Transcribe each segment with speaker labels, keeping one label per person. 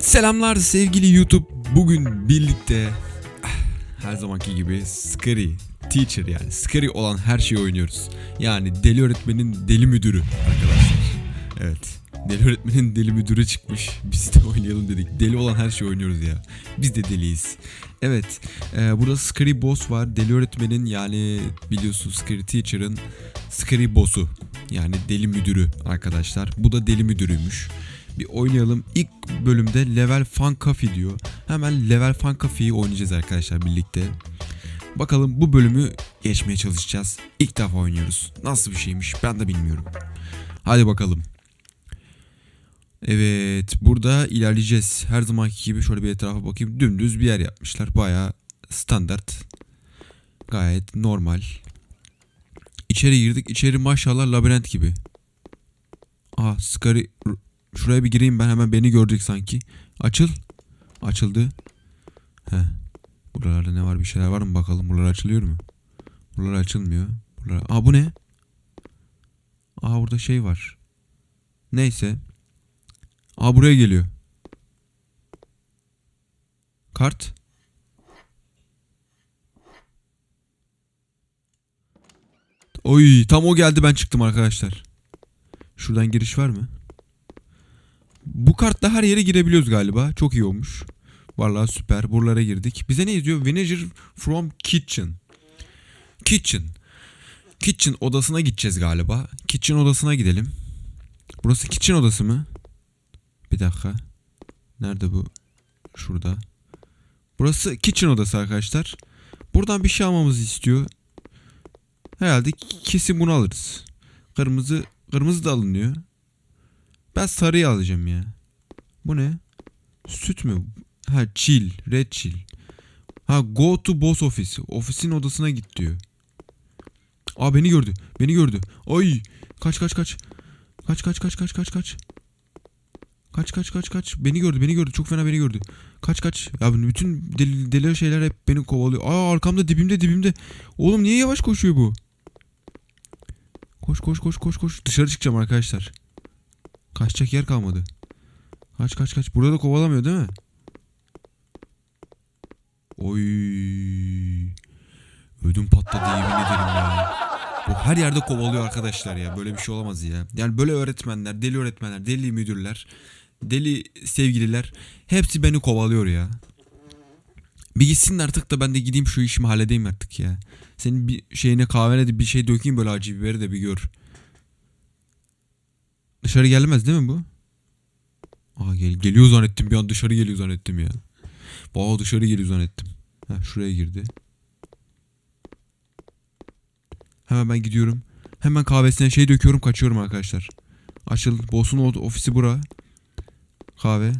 Speaker 1: Selamlar sevgili YouTube. Bugün birlikte ah, her zamanki gibi Scary Teacher yani Scary olan her şeyi oynuyoruz. Yani deli öğretmenin deli müdürü arkadaşlar. Evet. Deli öğretmenin deli müdürü çıkmış. Biz de oynayalım dedik. Deli olan her şeyi oynuyoruz ya. Biz de deliyiz. Evet. E, burada Scary Boss var. Deli öğretmenin yani biliyorsunuz Scary Teacher'ın Scary Boss'u. Yani deli müdürü arkadaşlar. Bu da deli müdürüymüş bir oynayalım. İlk bölümde Level Fun Cafe diyor. Hemen Level Fun Cafe'yi oynayacağız arkadaşlar birlikte. Bakalım bu bölümü geçmeye çalışacağız. İlk defa oynuyoruz. Nasıl bir şeymiş ben de bilmiyorum. Hadi bakalım. Evet burada ilerleyeceğiz. Her zamanki gibi şöyle bir etrafa bakayım. Dümdüz bir yer yapmışlar. Baya standart. Gayet normal. İçeri girdik. İçeri maşallah labirent gibi. Aa Scary Şuraya bir gireyim ben hemen beni görecek sanki. Açıl. Açıldı. He. Buralarda ne var bir şeyler var mı bakalım. Buralar açılıyor mu? Buralar açılmıyor. Buralar... Aa bu ne? Aa burada şey var. Neyse. Aa buraya geliyor. Kart. Oy tam o geldi ben çıktım arkadaşlar. Şuradan giriş var mı? Bu kartla her yere girebiliyoruz galiba. Çok iyi olmuş. Vallahi süper. Buralara girdik. Bize ne yazıyor? Vinegar from kitchen. Kitchen. Kitchen odasına gideceğiz galiba. Kitchen odasına gidelim. Burası kitchen odası mı? Bir dakika. Nerede bu? Şurada. Burası kitchen odası arkadaşlar. Buradan bir şey almamızı istiyor. Herhalde kesin bunu alırız. Kırmızı kırmızı da alınıyor. Ben sarıyı alacağım ya. Bu ne? Süt mü? Ha chill. Red chill. Ha go to boss office. Ofisin odasına git diyor. Aa beni gördü. Beni gördü. Ay. Kaç kaç kaç. Kaç kaç kaç kaç kaç kaç. Kaç kaç kaç kaç. Beni gördü beni gördü. Çok fena beni gördü. Kaç kaç. Ya bütün deli, deli şeyler hep beni kovalıyor. Aa arkamda dibimde dibimde. Oğlum niye yavaş koşuyor bu? Koş koş koş koş koş. Dışarı çıkacağım arkadaşlar. Kaçacak yer kalmadı. Kaç kaç kaç. Burada da kovalamıyor değil mi? Oy. Ödüm patladı yemin ederim ya. Bu her yerde kovalıyor arkadaşlar ya. Böyle bir şey olamaz ya. Yani böyle öğretmenler, deli öğretmenler, deli müdürler, deli sevgililer hepsi beni kovalıyor ya. Bir gitsin artık da ben de gideyim şu işimi halledeyim artık ya. Senin bir şeyine kahvene de bir şey dökeyim böyle acı biberi de bir gör. Dışarı gelmez değil mi bu? Aa gel geliyor zannettim bir an dışarı geliyor zannettim ya. Aa dışarı geliyor zannettim. Ha şuraya girdi. Hemen ben gidiyorum. Hemen kahvesine şey döküyorum kaçıyorum arkadaşlar. Açıl. Boss'un ofisi bura. Kahve.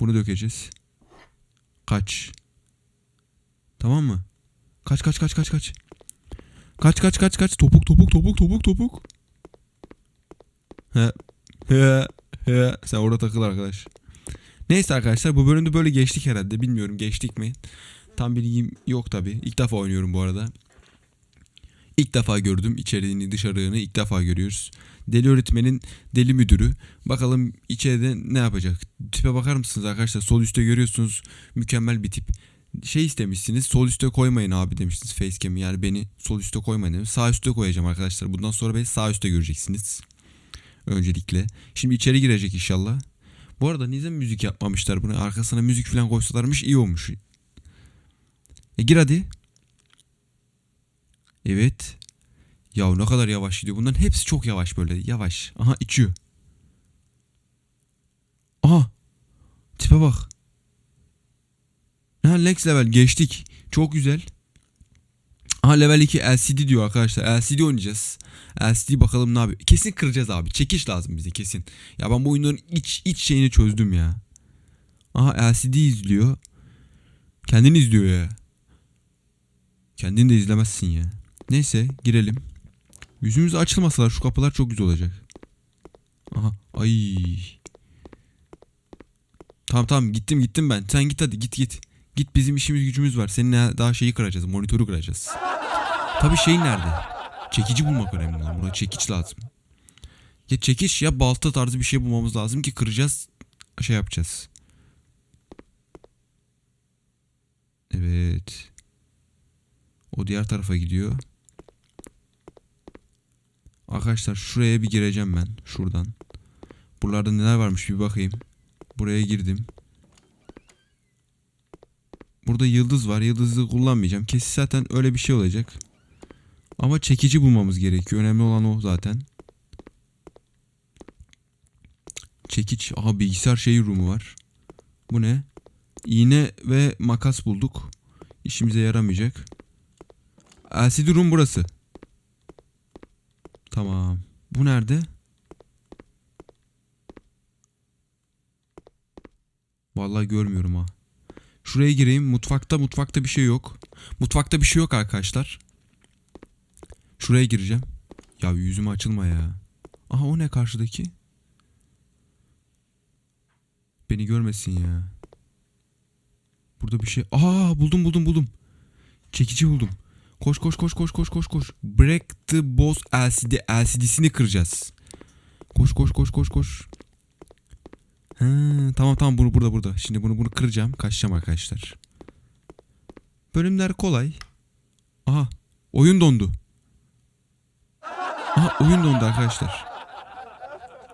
Speaker 1: Bunu dökeceğiz. Kaç. Tamam mı? Kaç kaç kaç kaç kaç. Kaç kaç kaç kaç. Topuk topuk topuk topuk topuk. Sen orada takıl arkadaş. Neyse arkadaşlar bu bölümde böyle geçtik herhalde. Bilmiyorum geçtik mi? Tam bilgim yok tabi. İlk defa oynuyorum bu arada. İlk defa gördüm içeriğini dışarığını ilk defa görüyoruz. Deli öğretmenin deli müdürü. Bakalım içeride ne yapacak? Tipe bakar mısınız arkadaşlar? Sol üstte görüyorsunuz mükemmel bir tip. Şey istemişsiniz sol üstte koymayın abi demiştiniz facecam'i yani beni sol üstte koymayın demiş. Sağ üstte koyacağım arkadaşlar. Bundan sonra beni sağ üstte göreceksiniz. Öncelikle. Şimdi içeri girecek inşallah. Bu arada neden müzik yapmamışlar bunu? Arkasına müzik falan koysalarmış iyi olmuş. E gir hadi. Evet. Ya ne kadar yavaş gidiyor. Bunların hepsi çok yavaş böyle. Yavaş. Aha içiyor. Aha. Tipe bak. Ha next level geçtik. Çok güzel. Aha level 2 LCD diyor arkadaşlar. LCD oynayacağız. LCD bakalım ne yapıyor. Kesin kıracağız abi. Çekiş lazım bize kesin. Ya ben bu oyunların iç iç şeyini çözdüm ya. Aha LCD izliyor. Kendini izliyor ya. Kendini de izlemezsin ya. Neyse girelim. Yüzümüz açılmasalar şu kapılar çok güzel olacak. Aha ay. Tamam tamam gittim gittim ben. Sen git hadi git git. Git bizim işimiz gücümüz var. Seninle daha şeyi kıracağız. Monitörü kıracağız. Tabii şey nerede? Çekici bulmak önemli olan. Burada çekiç lazım. Ya çekiç ya balta tarzı bir şey bulmamız lazım ki kıracağız. şey yapacağız. Evet. O diğer tarafa gidiyor. Arkadaşlar şuraya bir gireceğim ben. Şuradan. Buralarda neler varmış bir bakayım. Buraya girdim. Burada yıldız var. Yıldızı kullanmayacağım. Kesin zaten öyle bir şey olacak. Ama çekici bulmamız gerekiyor. Önemli olan o zaten. Çekiç. Aha bilgisayar şeyi rumu var. Bu ne? İğne ve makas bulduk. İşimize yaramayacak. LCD room burası. Tamam. Bu nerede? Vallahi görmüyorum ha. Şuraya gireyim. Mutfakta mutfakta bir şey yok. Mutfakta bir şey yok arkadaşlar. Şuraya gireceğim. Ya yüzüm açılma ya. Aha o ne karşıdaki? Beni görmesin ya. Burada bir şey. Aa buldum buldum buldum. Çekici buldum. Koş koş koş koş koş koş koş. Break the boss LCD. LCD'sini kıracağız. Koş koş koş koş koş. Ha, tamam tamam bunu burada burada. Şimdi bunu bunu kıracağım. Kaçacağım arkadaşlar. Bölümler kolay. Aha oyun dondu. Aha oyun dondu arkadaşlar.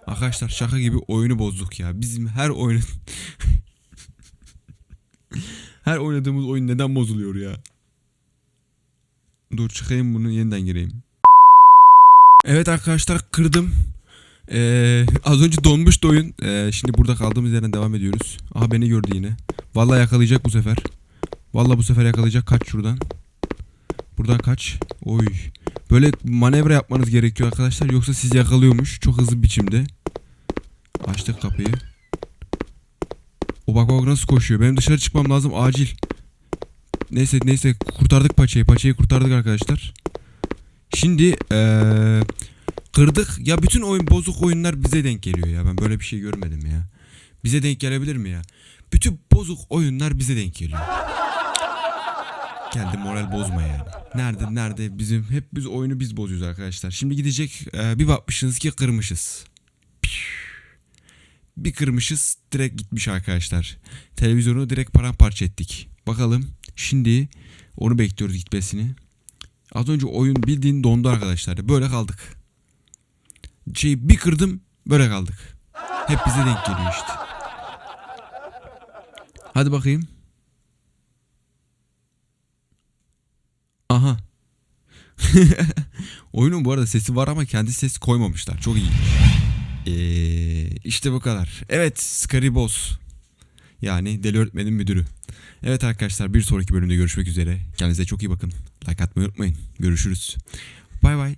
Speaker 1: Arkadaşlar şaka gibi oyunu bozduk ya. Bizim her oyun her oynadığımız oyun neden bozuluyor ya? Dur çıkayım bunu yeniden gireyim. Evet arkadaşlar kırdım. Ee, az önce donmuştu oyun. Ee, şimdi burada kaldığımız yerden devam ediyoruz. Aha beni gördü yine. Vallahi yakalayacak bu sefer. Vallahi bu sefer yakalayacak. Kaç şuradan. Buradan kaç. Oy. Böyle manevra yapmanız gerekiyor arkadaşlar. Yoksa sizi yakalıyormuş. Çok hızlı biçimde. Açtık kapıyı. O bak bak nasıl koşuyor. Benim dışarı çıkmam lazım acil. Neyse neyse kurtardık paçayı. Paçayı kurtardık arkadaşlar. Şimdi eee kırdık. Ya bütün oyun bozuk oyunlar bize denk geliyor ya. Ben böyle bir şey görmedim ya. Bize denk gelebilir mi ya? Bütün bozuk oyunlar bize denk geliyor. Geldi moral bozma yani. Nerede nerede bizim hep biz oyunu biz bozuyoruz arkadaşlar. Şimdi gidecek eee, bir bakmışsınız ki kırmışız. Bir kırmışız direkt gitmiş arkadaşlar. Televizyonu direkt paramparça ettik. Bakalım şimdi onu bekliyoruz gitmesini. Az önce oyun bildiğin dondu arkadaşlar. Böyle kaldık. Şey bir kırdım böyle kaldık. Hep bize denk geliyor işte. Hadi bakayım. Aha. Oyunun bu arada sesi var ama kendi sesi koymamışlar. Çok iyi. Ee, işte bu kadar. Evet, Scary Boss. Yani Deli Öğretmenin müdürü. Evet arkadaşlar bir sonraki bölümde görüşmek üzere. Kendinize çok iyi bakın. Like atmayı unutmayın. Görüşürüz. Bay bay.